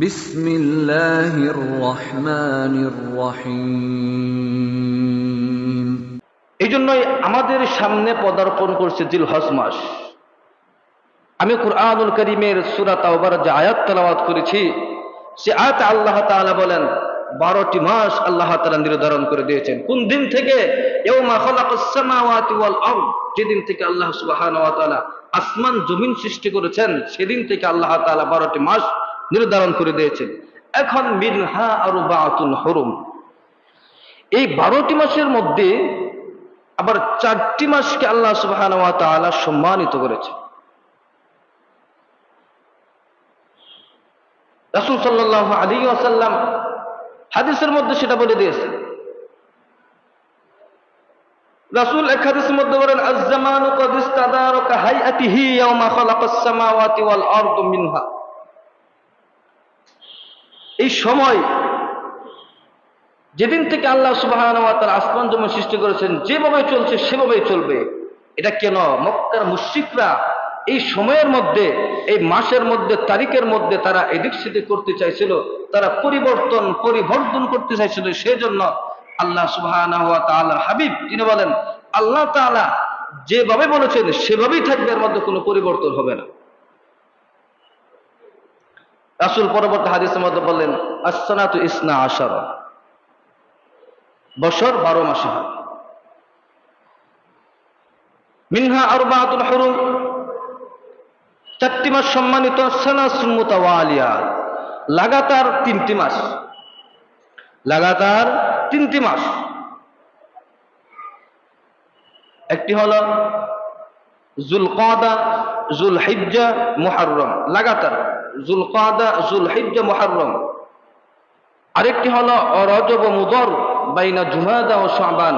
বিসমিল্লাহির রহমানির রহিম এই জন্যই আমাদের সামনে পদার্পণ করছে জিল হাসমাস মাস। আমি কুরআনুল করিমের সুরাত তাওবার যে আয়াত তালাবাদ করেছি, সে আয়াত আল্লাহ তাআলা বলেন, বারোটি মাস আল্লাহ তালা নির্ধারণ করে দিয়েছেন। কোন দিন থেকে? যেদিন থেকে আল্লাহ সুবাহ আসমান, জমিন সৃষ্টি করেছেন, সেদিন থেকে আল্লাহ তালা বারোটি মাস নির্ধারণ করে দিয়েছেন এখন মিনহা আরবাআতুল হুরুম। এই বারোটি মাসের মধ্যে আবার চারটি মাসকে আল্লাহ তাআলা সম্মানিত করেছে। রাসুল সাল্লাল্লাহু আলাইহি ওয়াসাল্লাম হাদিসের মধ্যে সেটা বলে দিয়েছে। রাসুল এক হাদিসের মধ্যে বলেন, আজ-জামানু ক্বাদ ইস্তাদারাকা হাইআতিহি ইয়াওমা খালাকাস সামাওয়াতি ওয়াল আরদু মিনহা। এই সময় যেদিন থেকে আল্লাহ ওয়া তাআলা আসমান জমিন সৃষ্টি করেছেন, যেভাবে চলছে সেভাবেই চলবে। এটা কেন? মক্কার মুশরিকরা এই সময়ের মধ্যে, এই মাসের মধ্যে, তারিখের মধ্যে তারা এদিক সেদিক করতে চাইছিল, তারা পরিবর্তন পরিবর্তন করতে চাইছিল, সেজন্য আল্লাহ সুবহানাহু ওয়া তাআলার হাবিব, তিনি বলেন, আল্লাহ তাআলা যেভাবে বলেছেন, সেভাবেই থাকবে, এর মধ্যে কোনো পরিবর্তন হবে না। রাসূল পরবর্তী হাদিসের মধ্যে বললেন আসসানাতু ইসনা আশারা। বছর বারো মাসে হয়। মিনহা আরবাতুল হুরুম। চারটি মাস সম্মানিত সানাসুল মুতাওয়ালিয়া। লাগাতার তিনটি মাস। লাগাতার তিনটি মাস। একটি হলো জুলকাদা জুল হিজ্জা মুহাররম। লাগাতার। জুলকাদা জুল হিজ্জা মুহাররম। আরেকটি হলো রজব মুদর বাইনা জুমাদা ও শাবান।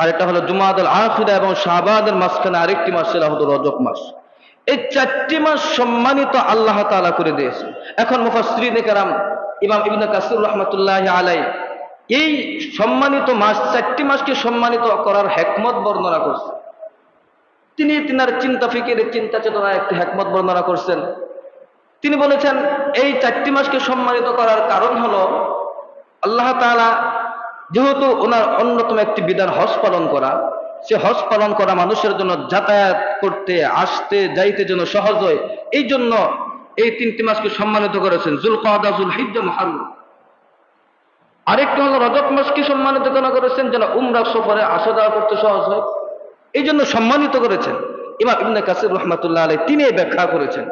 আরেকটা হলো জুমাদুল আখিরা এবং শাহবাদের মাঝখানে আরেকটি মাস সেটা হলো রজব মাস। এই চারটি মাস সম্মানিত আল্লাহ তাআলা করে দিয়েছে এখন মুফাসসিরিনে কেরাম ইমাম ইবনে কাসির রাহমাতুল্লাহ আলাই এই সম্মানিত মাস, চারটি মাসকে সম্মানিত করার হেকমত বর্ণনা করছে তিনি তিনার চিন্তা ফিকিরের চিন্তা চেতনা একটি হেকমত বর্ণনা করছেন। তিনি বলেছেন, এই চারটি মাসকে সম্মানিত করার কারণ হলো, আল্লাহ তাআলা যেহেতু ওনার অন্যতম একটি বিধান হজ পালন করা, সে হজ পালন করা মানুষের জন্য যাতায়াত করতে, আসতে, যাইতে যেন সহজ হয়, এই জন্য এই তিনটি মাসকে সম্মানিত করেছেন জুল কাদা জুল হিজ্জা আরেকটি হলো রজব মাসকে সম্মানিত কেন করেছেন? যেন উমরা, সফরে আসা যাওয়া করতে সহজ হয়। এই জন্য সম্মানিত করেছেন। ইমাম ইবনে কাসির রহমাতুল্লাহ আলাই তিনি ব্যাখ্যা করেছেন।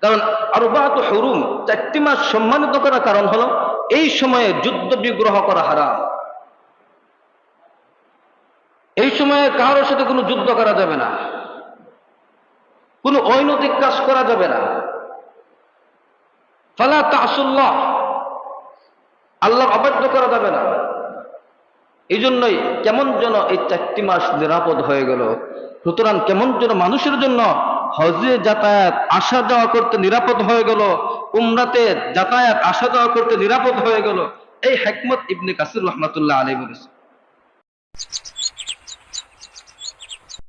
কারণ আরবাত হরুম, চারটি মাস সম্মানিত করার কারণ হলো, এই সময়ে যুদ্ধ বিগ্রহ করা হারাম। এই সময়ে কারোর সাথে কোনো যুদ্ধ করা যাবে না। কোনো অনৈতিক কাজ করা যাবে না। ফালা তাসুল্লাহ আল্লাহ অবাধ্য করা যাবে না। এই জন্যই কেমন যেন এই চারটি মাস নিরাপদ হয়ে গেল। সুতরাং কেমন যেন মানুষের জন্য হজে যাতায়াত, আসা যাওয়া করতে নিরাপদ হয়ে গেল, উমরাতে যাতায়াত, আসা যাওয়া করতে নিরাপদ হয়ে গেল। এই হেকমত ইবনে কাসির রহমাতুল্লাহ আলী বলেছে